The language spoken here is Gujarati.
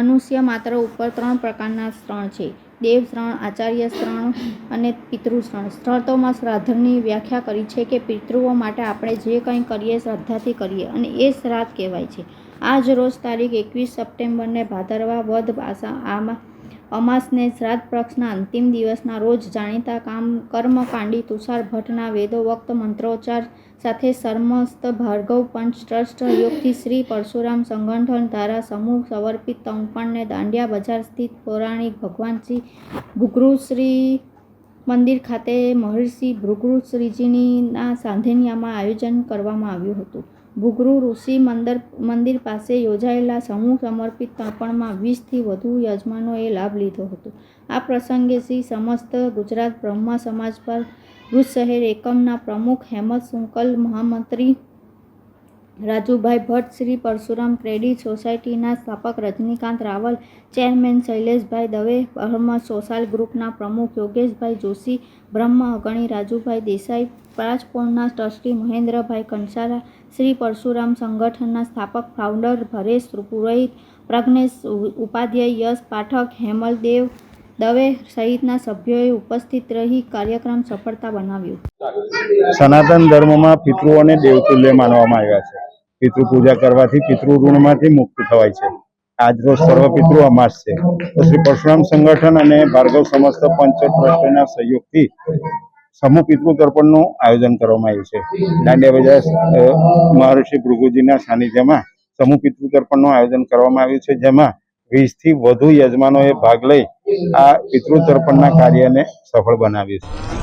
મનુષ્ય માત્ર ઉપર ત્રણ પ્રકારના શ્રણ છે. દેવ શ્રણ આચાર્ય શ્રણ અને પિતૃ શ્રણ શ્રણતોમાં શ્રાદ્ધની વ્યાખ્યા કરી છે કે પિતૃઓ માટે આપણે જે કંઈ કરીએ શ્રદ્ધાથી કરીએ અને એ શ્રાદ્ધ કહેવાય છે. આજ રોજ તારીખ એકવીસ સપ્ટેમ્બરને ભાદરવા વધ ભાષા આમાં અમાસને શ્રાદ્ધ પક્ષના અંતિમ દિવસના રોજ જાણીતા કામ કર્મકાંડી તુષાર ભટ્ટના વેદોવક્ત મંત્રોચ્ચાર સાથે સમસ્ત ભાર્ગવ પંચ ટ્રસ્ટ યોગથી શ્રી પરશુરામ સંગઠન ધારા સમૂહ સમર્પિત તંપણને દાંડિયા બજાર સ્થિત પૌરાણિક ભગવાનશ્રી ભૂગૃશ્રી મંદિર ખાતે મહર્ષિ ભૃગુશ્રીજીના સાંધન્યામાં આયોજન કરવામાં આવ્યું હતું. ભૃગુ ઋષિ મંદર, મંદિર પાસે યોજાયેલા સમૂહ સમર્પિત તર્પણમાં વીસથી વધુ યજમાનોએ લાભ લીધો હતો. આ પ્રસંગે શ્રી સમસ્ત ગુજરાત બ્રહ્મા સમાજ પર ભુજ શહેર એકમના પ્રમુખ હેમંત શુંકલ મહામંત્રી રાજુભાઈ ભટ્ટ, શ્રી પરશુરામ ક્રેડિટ સોસાયટીના સ્થાપક રજનીકાંત રાવલ, ચેરમેન શૈલેષભાઈ દવે બ્રહ્મ સોશાલ ગ્રુપના પ્રમુખ યોગેશભાઈ જોશી, બ્રહ્મ અગણી, રાજુભાઈ દેસાઈ રાજપોળના ટ્રસ્ટી મહેન્દ્રભાઈ કંસારા, શ્રી પરશુરામ સંગઠનના સ્થાપક ફાઉન્ડર ભરેશ પુરોહિત, પ્રજ્ઞેશ ઉપાધ્યાય, યશ પાઠક હેમલ દેવ દવે સહિતના સભ્યોએ ઉપસ્થિત રહી કાર્યક્રમ સફળતા બનાવ્યો. સનાતન ધર્મમાં પિતૃઓને દેવતુલ્ય માનવામાં આવ્યા છે. પિતૃ પૂજા કરવાથી પિતૃ ઋણમાંથી મુક્ત થવાય છે. આજરોજ સર્વ પિતૃ અમાસ છે. શ્રી પરશુરામ સંગઠન અને ભાર્ગવ સમસ્ત પંચ ટ્રસ્ટના સહયોગથી સમૂહ પિતૃ તર્પણનું આયોજન કરવામાં આવ્યું છે. દાંડિયા બજાર મહર્ષિ ભૃગુજીના સાનિધ્યમાં સમૂહ પિતૃ તર્પણનું આયોજન કરવામાં આવ્યું છે, જેમાં વીસથી વધુ યજમાનોએ ભાગ લઈ આ પિતૃ તર્પણના કાર્યને સફળ બનાવ્યું છે.